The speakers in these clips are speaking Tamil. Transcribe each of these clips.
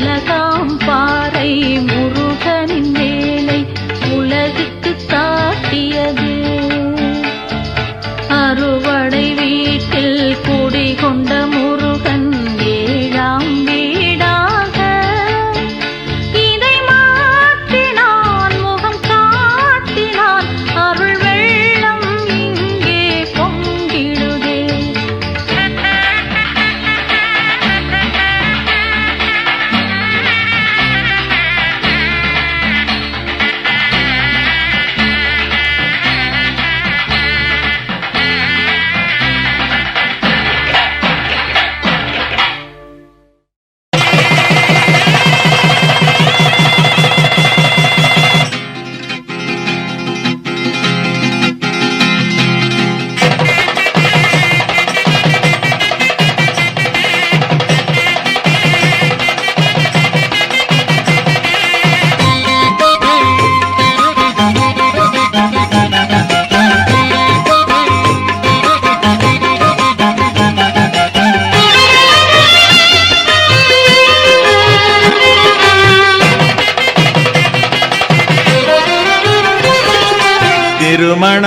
la.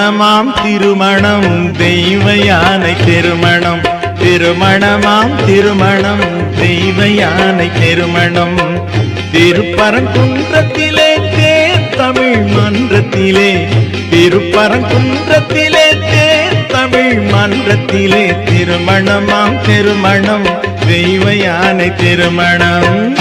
திருமணமாம் திருமணம் தெய்வ யானை திருமணம். திருமணமாம் திருமணம் தெய்வ யானை திருமணம். திருப்பரங்குன்றத்திலே தேர் தமிழ் மன்றத்திலே. திருப்பரங்குன்றத்திலே தேர் தமிழ் மன்றத்திலே. திருமணமாம் திருமணம் தெய்வ யானை திருமணம்.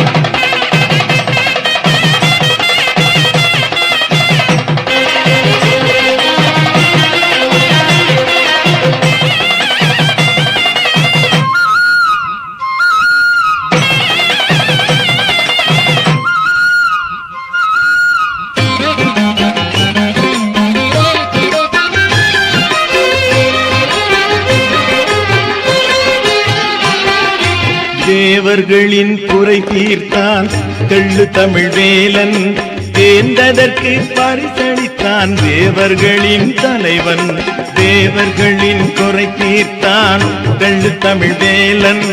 தேவர்களின் குறை தீர்த்தான். கள்ளு தமிழ் வேலன் தேர்ந்ததற்கு பரிசளித்தான். தேவர்களின் தலைவன் தேவர்களின் குறை தீர்த்தான். கள்ளு தமிழ் வேலன்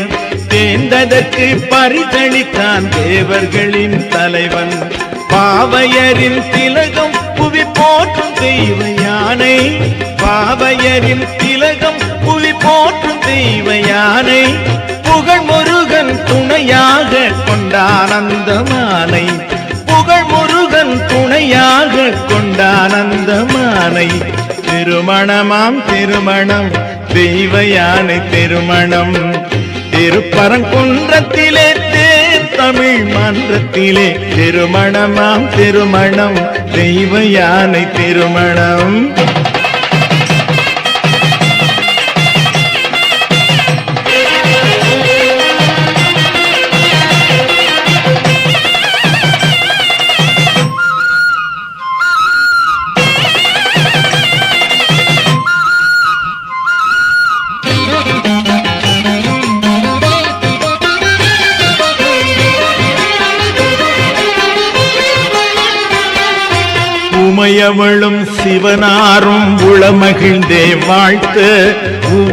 தேர்ந்ததற்கு பரிசளித்தான். தேவர்களின் தலைவன் பாவையரின் திலகம் புவி போற்றும் தெய்வ யானை. பாவையரின் திலகம் புவி போற்றும் தெய்வ யானை. கொண்டானந்தமானை புகழ் முருகன் துணையாக கொண்டானந்தமானை திருமணமாம் திருமணம் தெய்வ யானை திருமணம். திருப்பரங்குன்றத்திலே தேர் தமிழ் மன்றத்திலே திருமணமாம் திருமணம் தெய்வ யானை திருமணம். உமையவளும் சிவனாரும் உளமகிழ்ந்தே வாழ்த்து.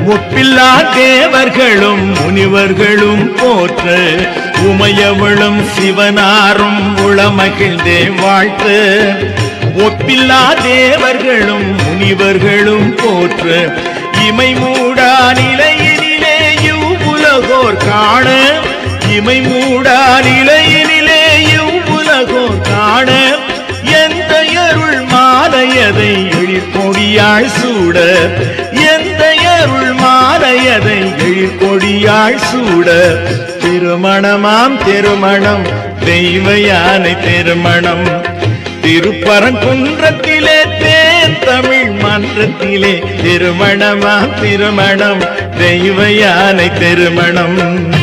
ஒப்பில்லா தேவர்களும் முனிவர்களும் போற்று. உமையவளும் சிவனாரும் உளமகிழ்ந்தே வாழ்த்து. ஒப்பில்லா தேவர்களும் முனிவர்களும் போற்று. இமை மூடா நிலையினிலே இவ்வுலகோர் காண. இமை மூடா நிலையில் எழிற்கொடியாய் சூட எந்த அருள் மாலையதை எழிற்கொடியாய் சூட. திருமணமாம் திருமணம் தெய்வ யானை திருமணம். திருப்பரங்குன்றத்திலே தேன் தமிழ் மன்றத்திலே திருமணமாம் திருமணம் தெய்வ யானை திருமணம்.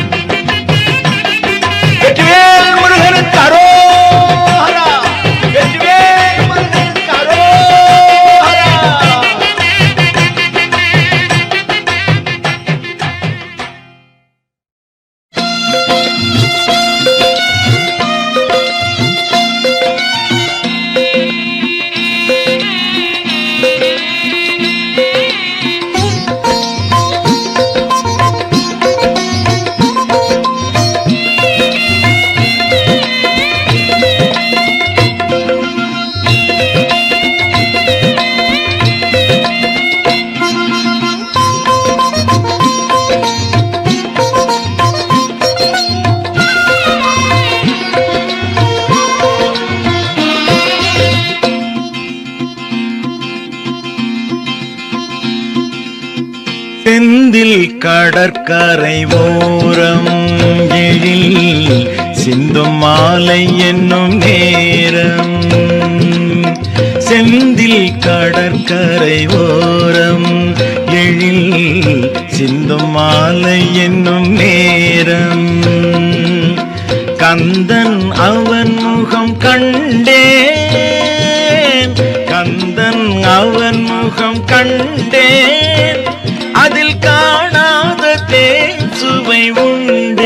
செந்தில் கடற்கரை ஓரம் எழில் சிந்தும் மாலை என்னும் நேரம். செந்தில் கடற்கரை ஓரம் எழில் சிந்தும் மாலை என்னும் நேரம். கந்தன் அவன் முகம் கண்டே கந்தன் அவன் முகம் கண்டேன். சுவை உண்டேன்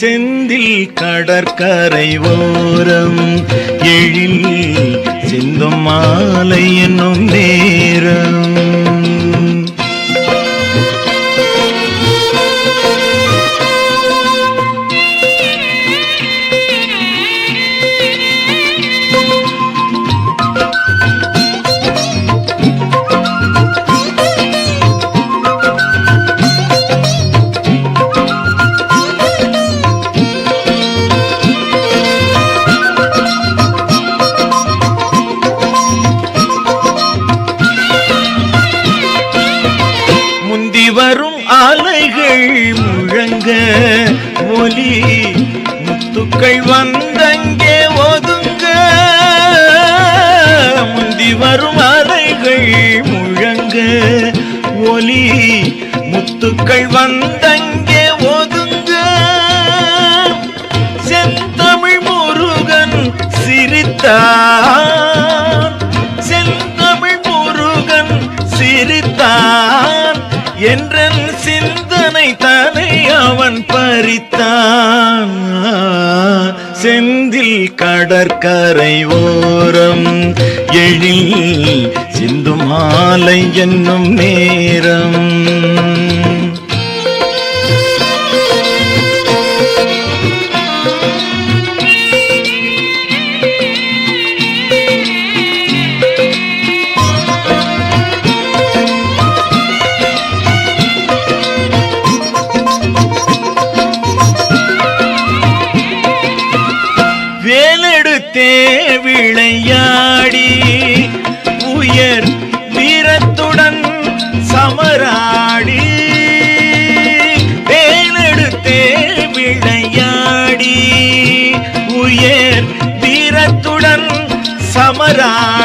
செந்தில் கடற்கரை ஓரம் எழில் சிந்தும் மாலை என்னும் நேரம். சிரித்தான். செந்தமிழ் முருகன் சிரித்தான். என்றன் சிந்தனை தானே அவன் பறித்தான். செந்தில் கடற்கரை ஓரம் எழில் சிந்து மாலை என்னும் நேரம்.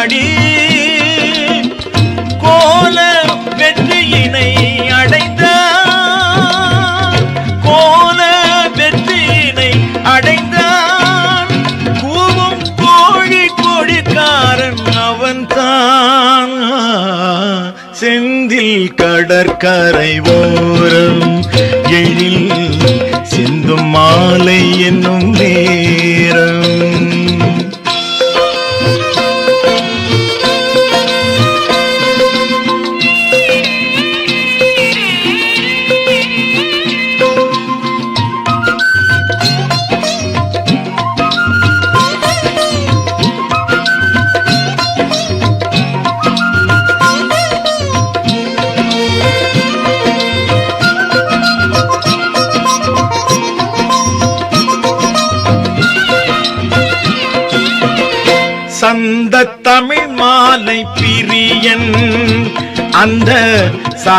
பாடி கோல வெற்றியினை அடைந்தான். கோல வெற்றியினை அடைந்தான். கூவும் கோழி கோழிக்காரன் அவன்தான். செந்தில் கடற்கரை ஓரம் எழில் சிந்தும் மாலை என்னும் நேரம்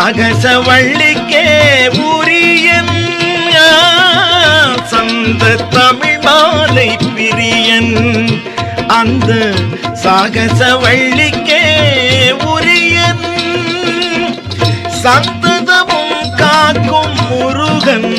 அகசவள்ளிக்கே உரியன் சந்த தமிழ் மாலை பிரியன். அந்த சாகசவள்ளிக்கே உரியன். சந்ததமும் காக்கும் முருகன்.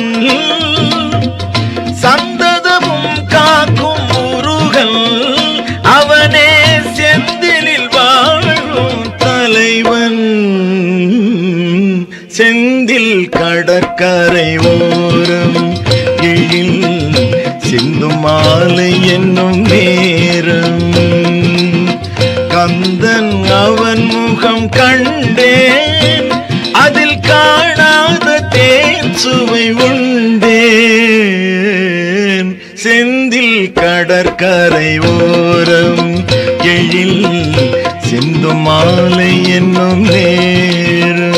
கரை ஓரம் எழில் சிந்து மாலை என்னும் நேரம். கந்தன் அவன் முகம் கண்டேன் அதில் காணாத தேன் சுவை உண்டேன். செந்தில் கடற்கரை ஓரம் எழில் சிந்து மாலை என்னும் நேரம்.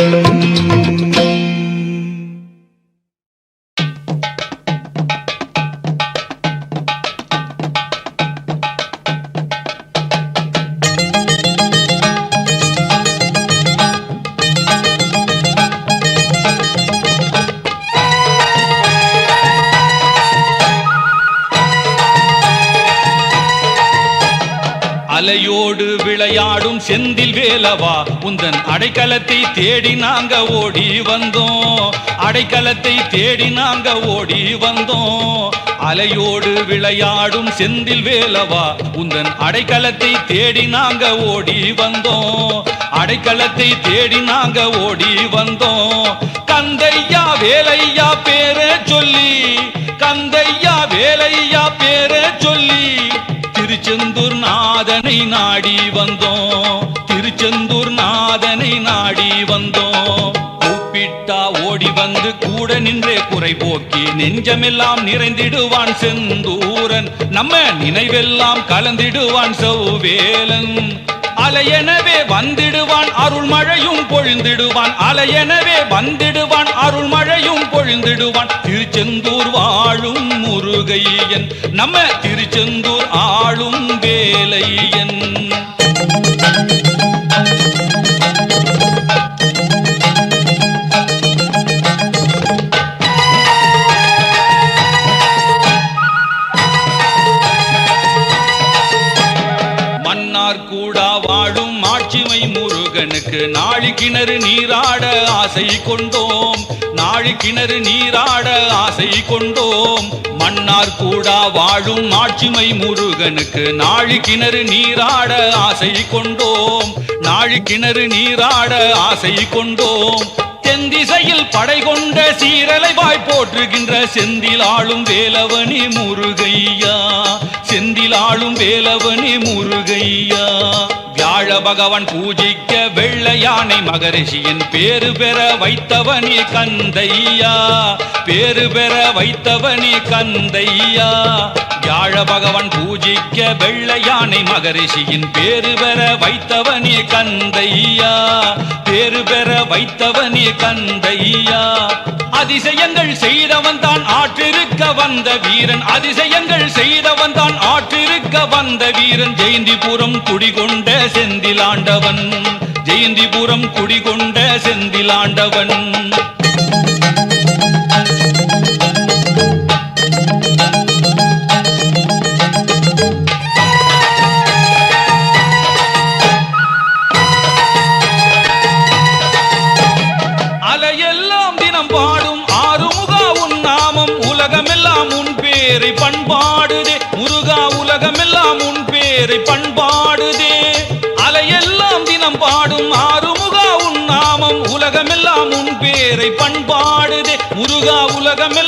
விளையாடும் செந்தில் வேலவா உந்தன் அடைக்கலத்தை தேடி நாங்க ஓடி வந்தோம். அடைக்கலத்தை தேடி நாங்க ஓடி வந்தோம். அலையோடு விளையாடும் செந்தில் வேலவா உந்தன் அடைக்கலத்தை தேடி நாங்க ஓடி வந்தோம். அடைக்கலத்தை தேடி நாங்க ஓடி வந்தோம். கந்தையா வேலையா பேர சொல்லி கந்தையா வேலையா பேர சொல்லி திருச்செந்தூர் நாதனை நாடி வந்தோம். திருச்செந்தூர் நாதனை நாடி வந்தோம். கூப்பிட்டா ஓடி வந்து கூட நின்றே குறை போக்கி நெஞ்சமெல்லாம் நிறைந்திடுவான் செந்தூரன். நம்ம நினைவெல்லாம் கலந்திடுவான் சௌவேலன் அலையெனவே வந்திடுவான் அருள் மழையும் பொழிந்திடுவான். அலையெனவே வந்திடுவான் அருள் மழையும் பொழிந்திடுவான். திருச்செந்தூர் வாழும் முருகையன். நம்ம திருச்செந்தூர் ஆளும் வேலையன். மன்னார் கூடா வாழும் ஆட்சிமை முருகனுக்கு நாழி கிணறு நீராட ஆசை கொண்டோம். நாழி கிணறு நீராட ஆசை கொண்டோம். மன்னார் கூடா வாழும் ஆட்சிமை முருகனுக்கு நாழி கிணறு நீராட ஆசை கொண்டோம். நாழி கிணறு நீராட ஆசை கொண்டோம். தென் படை கொண்ட சீரலை வாய் போற்றுகின்ற செந்தில் ஆளும் வேலவனி முருகையா. செந்தில் ஆளும் வேலவனி முருகையா. வியாழ பகவான் பூஜிக்க வெள்ள யானை மகரிஷியின் பேரு பெற வைத்தவனி கந்தையா. பேரு பெற வைத்தவனி கந்தையா. வியாழ பகவான் பூஜிக்க வெள்ள யானை மகரிஷியின் பேரு பெற வைத்தவனி கந்தையா. பேரு பெற வைத்தவனி கந்தையா. அதிசயங்கள் செய்தவன் தான் ஆற்றிருக்க வந்த வீரன். அதிசயங்கள் செய்தவன் தான் ஆற்றிருக்க வந்த வீரன். ஜெயந்திபுரம் குடிகொண்ட செந்திலாண்டவன். ஜெயந்திபுரம் குடிகொண்ட செந்திலாண்டவன். பண்பாடுதே முருகா உலகம்